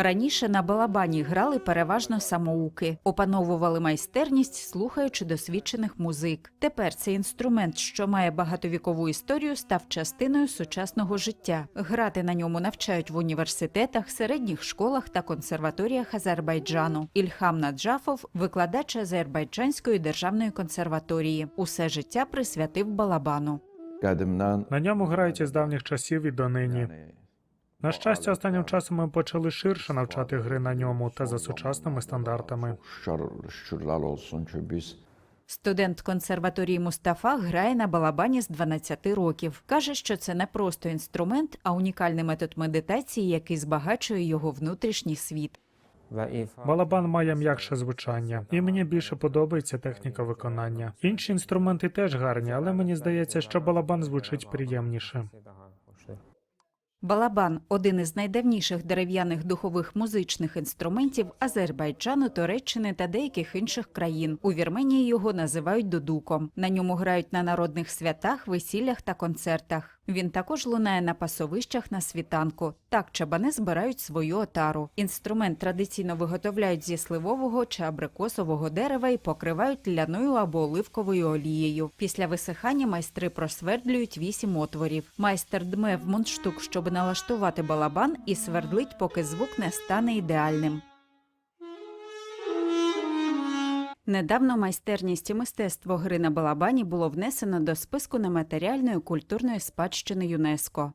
Раніше на балабані грали переважно самоуки, опановували майстерність, слухаючи досвідчених музик. Тепер цей інструмент, що має багатовікову історію, став частиною сучасного життя. Грати на ньому навчають в університетах, середніх школах та консерваторіях Азербайджану. Ільхам Наджафов, викладач Азербайджанської державної консерваторії, усе життя присвятив балабану. На ньому грають із давніх часів і донині. На щастя, останнім часом ми почали ширше навчати гри на ньому та за сучасними стандартами. Студент консерваторії Мустафа грає на балабані з 12 років. Каже, що це не просто інструмент, а унікальний метод медитації, який збагачує його внутрішній світ. Балабан має м'якше звучання, і мені більше подобається техніка виконання. Інші інструменти теж гарні, але мені здається, що балабан звучить приємніше. Балабан один із найдавніших дерев'яних духових музичних інструментів Азербайджану, Туреччини та деяких інших країн. У Вірменії його називають дудуком. На ньому грають на народних святах, весіллях та концертах. Він також лунає на пасовищах на світанку. Так чабани збирають свою отару. Інструмент традиційно виготовляють зі сливового чи абрикосового дерева і покривають ляною або оливковою олією. Після висихання майстри просвердлюють вісім отворів. Майстер дме в мундштук, щоб налаштувати балабан, і свердлить, поки звук не стане ідеальним. Недавно майстерність і мистецтво гри на балабані було внесено до списку нематеріальної культурної спадщини ЮНЕСКО.